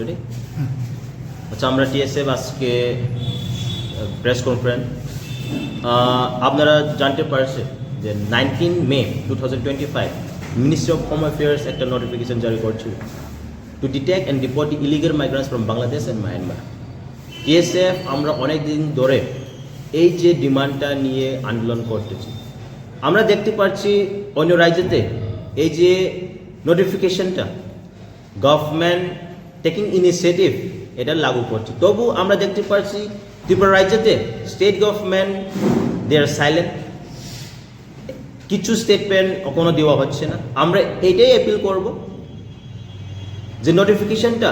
Ready আচ্ছা আমরা TSF আজকে প্রেস কনফারেন্স আপনারা জানতে পারছেন যে nineteen May two thousand twenty five ministry of home affairs একটা নোটিফিকেশন জারি করছিল to detect and deport illegal migrants from Bangladesh and Myanmar TSF আমরা অনেক দিন ধরে এই যে ডিমান্ডটা নিয়ে আন্দোলন করতেছি। আমরা দেখতে পাচ্ছি অন্য রাজ্যেতে এই যে নোটিফিকেশনটা গভর্নমেন্ট টেকিং ইনিশিয়েটিভ এটা লাগু করছে। তবু আমরা দেখতে পাচ্ছি, Tripura রাজ্যেতে state government they are silent কিছু স্টেটমেন্ট কোনো দেওয়া হচ্ছে না। আমরা এটাই অ্যাপিল করব যে নোটিফিকেশনটা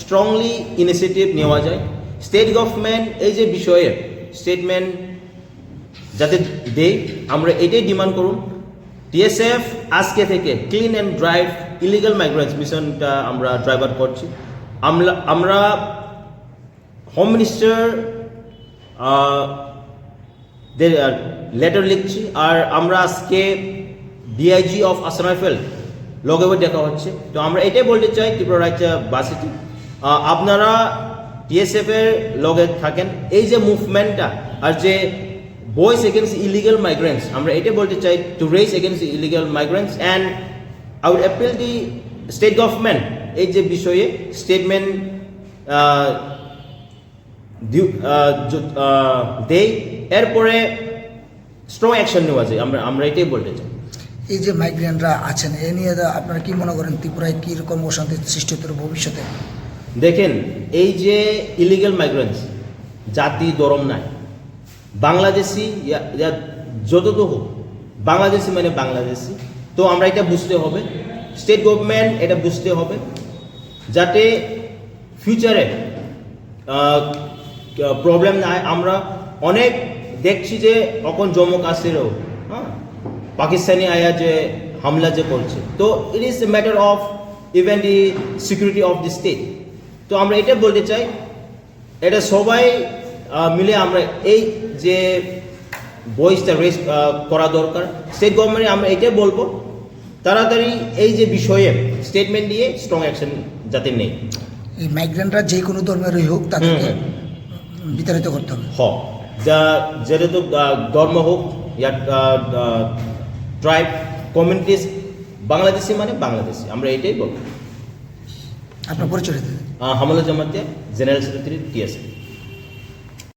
স্ট্রংলি ইনিশিয়েটিভ নেওয়া যায়। স্টেট গভর্নমেন্ট এই যে বিষয়ে স্টেটমেন্ট যাতে দেয়, আমরা এটাই ডিমান্ড করুন। টিএসএফ আজকে থেকে clean and drive illegal migrants মিশনটা আমরা ড্রাইভার করছি। আমরা আমরা হোম মিনিস্টার লেটার লিখছি, আর আমরা আজকে ডিআইজি অফ আসাম রাইফেল লগেও দেখা হচ্ছে। তো আমরা এটাই বলতে চাই, ত্রিপুরা রাজ্যবাসীকে বাসিটি আপনারা টিএসএফ এর লগে থাকেন। এই যে মুভমেন্টটা আর যে বয়েস এগেনস্ট ইলিগাল মাইগ্রেন্টস আমরা এটাই বলতে চাই to race against illegal migrants and I would appeal the state government এই যে বিষয়ে স্টেটমেন্ট দেই এরপরে স্ট্রং অ্যাকশন নেওয়া যায়। আমরা আমরা এটাই বলতে চাই। এই যে মাইগ্রেন্টরা আছেন এ নিয়ে আপনারা কি মনে করেন ত্রিপুরায় কীরকম অশান্তি সৃষ্টি হতে ভবিষ্যতে? দেখেন এই যে ইলিগাল মাইগ্রেন্টস জাতি দরম নাই। বাংলাদেশি যত তো হোক, বাংলাদেশি মানে বাংলাদেশি। তো আমরা এটা বুঝতে হবে। স্টেট গভর্নমেন্ট এটা বুঝতে হবে, যাতে ফিউচারে প্রবলেম না আমরা অনেক দেখছি যে এখন জম্মু কাশ্মীরেও হ্যাঁ পাকিস্তানি আয়া যে হামলা যে করছে। তো it is a matter of even the security of the state তো আমরা এটা বলতে চাই, এটা সবাই মিলে আমরা এই যে বয়েসটা রেস করা দরকার স্টেট গভর্নমেন্টে আমরা এটাই বলব তাড়াতাড়ি এই যে বিষয়ে স্টেটমেন্ট দিয়ে স্ট্রং অ্যাকশন যাতে নেই। এই মাইগ্রেন্টরা যে কোনো ধর্মেরই হোক তাদেরকে বিতাড়িত করতে হবে। হ যা যেহেতু ধর্ম হোক ইয়া ট্রাইব কমিউনিটিস বাংলাদেশি মানে বাংলাদেশি আমরা এটাই বলব। আপনার পরিচয় হামলা জামাতে জেনারেল সেক্রেটারি টিএসএ